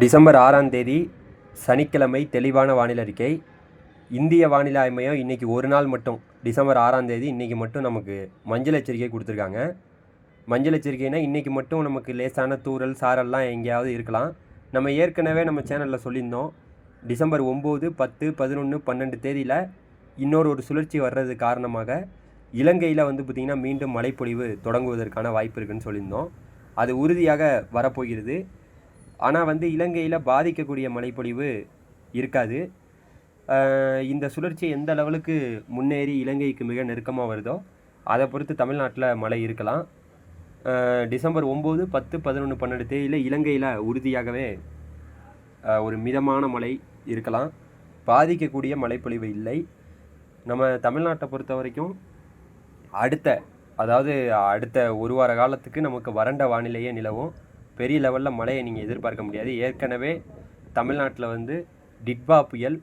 December ஆறாம் தேதி சனிக்கிழமை தெளிவான வானிலை அறிக்கை. இந்திய வானிலை ஆய்மையம் இன்றைக்கி ஒரு நாள் மட்டும் டிசம்பர் ஆறாம் தேதி இன்றைக்கி மட்டும் நமக்கு மஞ்சள் எச்சரிக்கை கொடுத்துருக்காங்க. மஞ்சள் எச்சரிக்கைனா இன்றைக்கி மட்டும் நமக்கு லேசான தூறல் சாரல்லாம் எங்கேயாவது இருக்கலாம். நம்ம ஏற்கனவே நம்ம சேனலில் சொல்லியிருந்தோம் டிசம்பர் ஒம்பது பத்து பதினொன்று பன்னெண்டு தேதியில் இன்னொரு ஒரு சுழற்சி வர்றது காரணமாக இலங்கையில் வந்து பார்த்திங்கன்னா மீண்டும் மழைப்பொழிவு தொடங்குவதற்கான வாய்ப்பு இருக்குன்னு சொல்லியிருந்தோம். அது உறுதியாக வரப்போகிறது. ஆனால் வந்து இலங்கையில் பாதிக்கக்கூடிய மழைப்பொழிவு இருக்காது. இந்த சுழற்சி எந்த லெவலுக்கு முன்னேறி இலங்கைக்கு மிக நெருக்கமாக வருதோ அதை பொறுத்து தமிழ்நாட்டில் மழை இருக்கலாம். டிசம்பர் ஒம்பது பத்து பதினொன்று பன்னெண்டு தேதியில் இலங்கையில் உறுதியாகவே ஒரு மிதமான மழை இருக்கலாம். பாதிக்கக்கூடிய மழைப்பொழிவு இல்லை. நம்ம தமிழ்நாட்டை பொறுத்த வரைக்கும் அடுத்த அதாவது அடுத்த ஒரு வார காலத்துக்கு நமக்கு வறண்ட வானிலையே நிலவும். பெரிய லெவலில் மழையை நீங்கள் எதிர்பார்க்க முடியாது. ஏற்கனவே தமிழ்நாட்டில் வந்து டிட்வா புயல்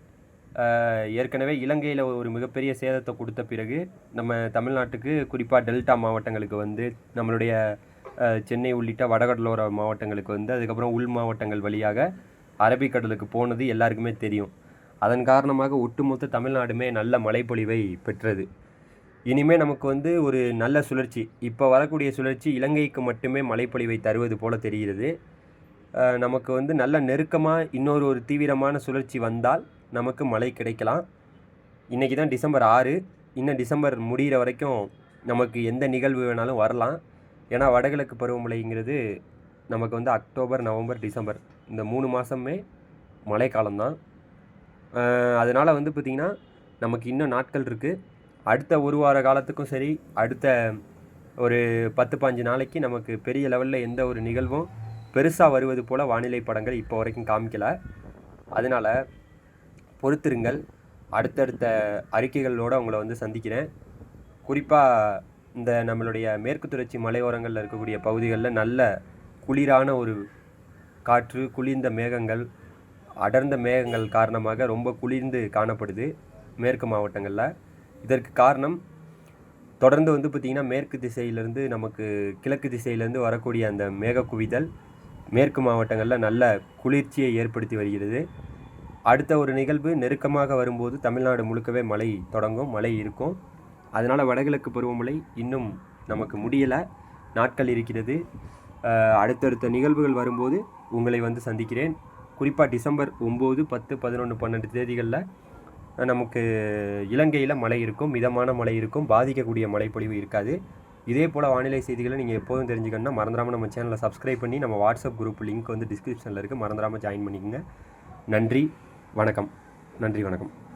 ஏற்கனவே இலங்கையில் ஒரு மிகப்பெரிய சேதத்தை கொடுத்த பிறகு நம்ம தமிழ்நாட்டுக்கு குறிப்பாக டெல்டா மாவட்டங்களுக்கு வந்து நம்மளுடைய சென்னை உள்ளிட்ட வடகடலோர மாவட்டங்களுக்கு வந்து அதுக்கப்புறம் உள் மாவட்டங்கள் வழியாக அரபிக்கடலுக்கு போனது எல்லாருக்குமே தெரியும். அதன் காரணமாக ஒட்டுமொத்த தமிழ்நாடுமே நல்ல மழைப்பொழிவை பெற்றது. இனிமேல் நமக்கு வந்து ஒரு நல்ல சுழற்சி. இப்போ வரக்கூடிய சுழற்சி இலங்கைக்கு மட்டுமே மழைப்பொழிவை தருவது போல தெரிகிறது. நமக்கு வந்து நல்ல நெருக்கமாக இன்னொரு ஒரு தீவிரமான சுழற்சி வந்தால் நமக்கு மழை கிடைக்கலாம். இன்றைக்கி தான் டிசம்பர் ஆறு. இன்னும் டிசம்பர் முடிகிற வரைக்கும் நமக்கு எந்த நிகழ்வு வேணாலும் வரலாம். ஏன்னா வடகிழக்கு பருவமழைங்கிறது நமக்கு வந்து அக்டோபர் நவம்பர் டிசம்பர் இந்த மூணு மாதமே மழைக்காலம்தான். அதனால் வந்து பார்த்திங்கன்னா நமக்கு இன்னும் நாட்கள் இருக்குது அடுத்த ஒரு வார காலத்துக்கும் சரி அடுத்த ஒரு பத்து பாஞ்சு நாளைக்கு நமக்கு பெரிய லெவலில் எந்த ஒரு நிகழ்வும் பெருசாக வருவது போல் வானிலை படங்கள் இப்போ வரைக்கும் காமிக்கல. அதனால் பொறுத்திருங்கள். அடுத்தடுத்த அறிக்கைகளோடு உங்களை வந்து சந்திக்கிறேன். குறிப்பாக இந்த நம்மளுடைய மேற்கு தொடர்ச்சி மலையோரங்களில் இருக்கக்கூடிய பகுதிகளில் நல்ல குளிரான ஒரு காற்று குளிர்ந்த மேகங்கள் அடர்ந்த மேகங்கள் காரணமாக ரொம்ப குளிர்ந்து காணப்படுது மேற்கு மாவட்டங்களில். இதற்கு காரணம் தொடர்ந்து வந்து பார்த்திங்கன்னா மேற்கு திசையிலேருந்து நமக்கு கிழக்கு திசையிலேருந்து வரக்கூடிய அந்த மேக குவிதல் மேற்கு மாவட்டங்களில் நல்ல குளிர்ச்சியை ஏற்படுத்தி வருகிறது. அடுத்த ஒரு நிகழ்வு நெருக்கமாக வரும்போது தமிழ்நாடு முழுக்கவே மழை தொடங்கும் மழை இருக்கும். அதனால் வடகிழக்கு பருவமழை இன்னும் நமக்கு முடியலை நாட்கள் இருக்கிறது. அடுத்தடுத்த நிகழ்வுகள் வரும்போது உங்களை வந்து சந்திக்கிறேன். குறிப்பாக டிசம்பர் ஒம்பது பத்து பதினொன்று பன்னெண்டு தேதிகளில் நமக்கு இலங்கையில் மழை இருக்கும் மிதமான மழை இருக்கும் பாதிக்கக்கூடிய மழைப்பொழிவு இருக்காது. இதே போல் வானிலை செய்திகளை நீங்கள் எப்போதும் தெரிஞ்சுக்கணும்னா மறந்துடாமல் நம்ம சேனலை சப்ஸ்கிரைப் பண்ணி நம்ம வாட்ஸ்அப் குரூப் லிங்க் வந்து டிஸ்கிரிப்ஷனில் இருக்குது மறந்துடாமல் ஜாயின் பண்ணிக்கோங்க. நன்றி வணக்கம். நன்றி வணக்கம்.